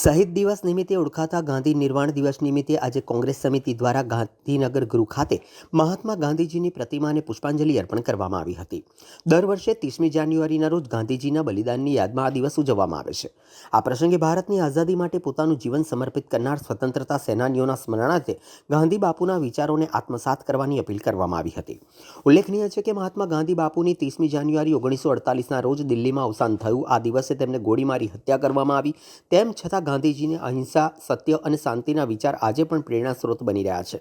શહીદ દિવસ નિમિત્તે ઓળખાતા ગાંધી નિર્વાણ દિવસ નિમિત્તે આજે કોંગ્રેસ સમિતિ દ્વારા ગાંધીનગર ગૃહ ખાતે મહાત્મા ગાંધીજીની પ્રતિમાને પુષ્પાંજલિ અર્પણ કરવામાં આવી હતી. દર વર્ષે ત્રીસમી જાન્યુઆરીના રોજ ગાંધીજીના બલિદાનની યાદમાં આ દિવસ ઉજવવામાં આવે છે. આ પ્રસંગે ભારતની આઝાદી માટે પોતાનું જીવન સમર્પિત કરનાર સ્વતંત્રતા સેનાનીઓના સ્મરણાર્થે ગાંધી બાપુના વિચારોને આત્મસાત કરવાની અપીલ કરવામાં આવી હતી. ઉલ્લેખનીય છે કે મહાત્મા ગાંધી બાપુની ત્રીસમી જાન્યુઆરી ઓગણીસો અડતાલીસના રોજ દિલ્હીમાં અવસાન થયું. આ દિવસે તેમને ગોળી મારી હત્યા કરવામાં આવી. તેમ છતાં ગાંધીજીને અહિંસા, સત્ય અને શાંતિના વિચાર આજે પણ પ્રેરણા સ્ત્રોત બની રહ્યા છે.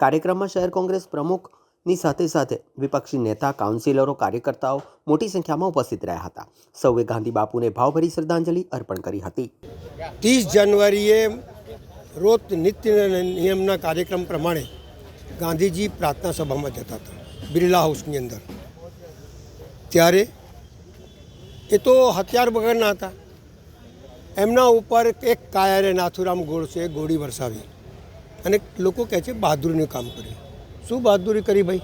કાર્યક્રમમાં શહેર કોંગ્રેસ પ્રમુખની સાથે સાથે વિપક્ષી નેતા, કાઉન્સિલરો, કાર્યકર્તાઓ મોટી સંખ્યામાં ઉપસ્થિત રહ્યા હતા. સૌએ ગાંધી બાપુને ભાવભરી શ્રદ્ધાંજલિ અર્પણ કરી હતી. ત્રીસ જાન્યુઆરીએ રોજ નિત્ય નિયમના કાર્યક્રમ પ્રમાણે ગાંધીજી પ્રાર્થના સભામાં જતા હતા, બિરલા હાઉસની અંદર. ત્યારે એ તો હથિયાર વગરના હતા. એમના ઉપર એક કાયરે નાથુરામ ગોડસે ગોળી વરસાવી. અને લોકો કહે છે, બહાદુરીનું કામ કર્યું. શું બહાદુરી કરી ભાઈ?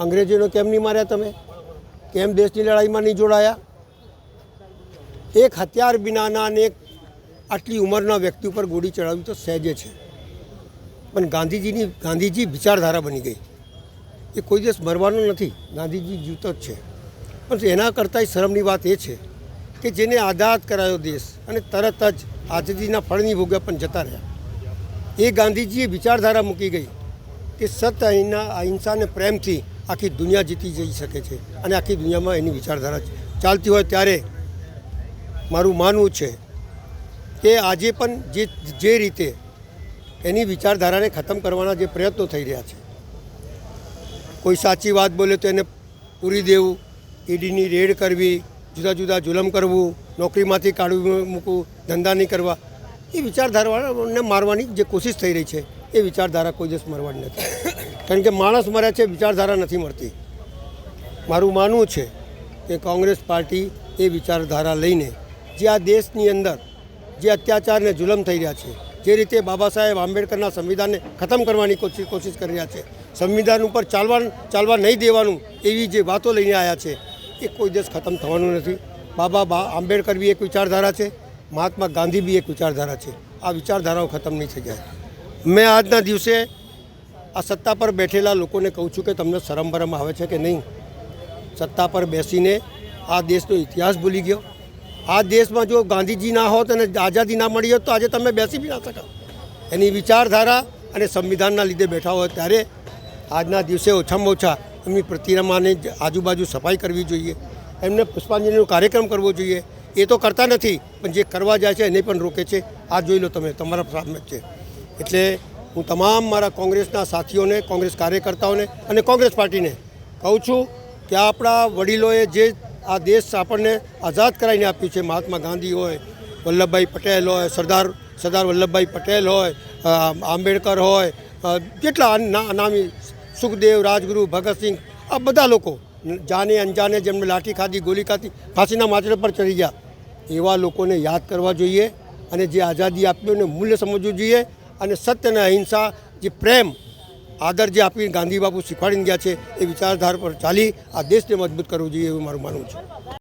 અંગ્રેજોને કેમ નહીં માર્યા તમે? કેમ દેશની લડાઈમાં નહીં જોડાયા? એક હથિયાર વિનાના અને એક આટલી ઉંમરના વ્યક્તિ ઉપર ગોળી ચડાવવી તો સહેજે છે. પણ ગાંધીજીની, ગાંધીજી વિચારધારા બની ગઈ. એ કોઈ દિવસ મરવાનો નથી. ગાંધીજી જીવતો જ છે. પણ એના કરતાં શરમની વાત એ છે કે જેને આઝાદ કરાયો દેશ અને તરત જ આઝાદીના ફળની ભોગ્યા પણ જતા રહ્યા. એ ગાંધીજીએ વિચારધારા મૂકી ગઈ કે સત અહીંના અહિંસાને પ્રેમથી આખી દુનિયા જીતી જઈ શકે છે અને આખી દુનિયામાં એની વિચારધારા ચાલતી હોય ત્યારે મારું માનવું છે કે આજે પણ જે જે રીતે એની વિચારધારાને ખતમ કરવાના જે પ્રયત્નો થઈ રહ્યા છે, કોઈ સાચી વાત બોલે તો એને પૂરી દેવું, ઈડીની રેડ કરવી જુદા જુદા જુલમ કરવું, નોકરીમાંથી કાઢવું, મૂકવું, ધંધા નહીં કરવા, એ વિચારધારાને મારવાની જે કોશિશ થઈ રહી છે, એ વિચારધારા કોઈ દિવસ મરવાની નથી. કારણ કે માણસ મરે છે, વિચારધારા નથી મળતી. મારું માનવું છે કે કોંગ્રેસ પાર્ટી એ વિચારધારા લઈને જે આ દેશની અંદર જે અત્યાચાર ને જુલમ થઈ રહ્યા છે, જે રીતે બાબા સાહેબ આંબેડકરના સંવિધાનને ખતમ કરવાની કોશિશ કરી રહ્યા છે, સંવિધાન ઉપર ચાલવા ચાલવા નહીં દેવાનું એવી જે વાતો લઈને આવ્યા છે એ કોઈ દિવસ ખતમ થવાનું નથી. બાબા બા આંબેડકર બી એક વિચારધારા છે. મહાત્મા ગાંધી બી એક વિચારધારા છે. આ વિચારધારાઓ ખતમ નહીં થઈ જાય. મેં આજના દિવસે આ સત્તા પર બેઠેલા લોકોને કહું છું કે તમને શરમ ભરમ આવે છે કે નહીં? સત્તા પર બેસીને આ દેશનો ઇતિહાસ ભૂલી ગયો. આ દેશમાં જો ગાંધીજી ના હોત અને આઝાદી ના મળી હોત તો આજે તમે બેસી બી ના શકો. એની વિચારધારા અને સંવિધાનના લીધે બેઠા હોય ત્યારે આજના દિવસે ઓછામાં ઓછા એમની પ્રતિમાને આજુબાજુ સફાઈ કરવી જોઈએ. એમને પુષ્પાંજલિનો કાર્યક્રમ કરવો જોઈએ. એ તો કરતા નથી, પણ જે કરવા જાય છે એને પણ રોકે છે. આ જોઈ લો તમે, તમારા સામે છે. એટલે હું તમામ મારા કોંગ્રેસના સાથીઓને, કોંગ્રેસ કાર્યકર્તાઓને અને કોંગ્રેસ પાર્ટીને કહું છું કે આપણા વડીલોએ જે આ દેશ આપણને આઝાદ કરાવીને આપ્યું છે, મહાત્મા ગાંધી હોય, વલ્લભભાઈ પટેલ હોય, સરદાર સરદાર વલ્લભભાઈ પટેલ હોય આંબેડકર હોય ના- નામી સુખદેવ, રાજગુરુ ભગતસિંહ આ બધા લોકો જાને અંજાને જેમને લાઠી ખાધી, ગોલી ખાધી, ફાંસીના માચડે પર ચડી ગયા. એવા લોકોને યાદ કરવા જોઈએ અને જે આઝાદી આપ્યું એને મૂલ્ય સમજવું જોઈએ અને સત્ય અને અહિંસા, જે પ્રેમ, આદર જે આપી ગાંધી બાપુ શીખવાડીને ગયા છે એ વિચારધારા પર ચાલી આ દેશને મજબૂત કરવું જોઈએ એવું મારું માનવું છે.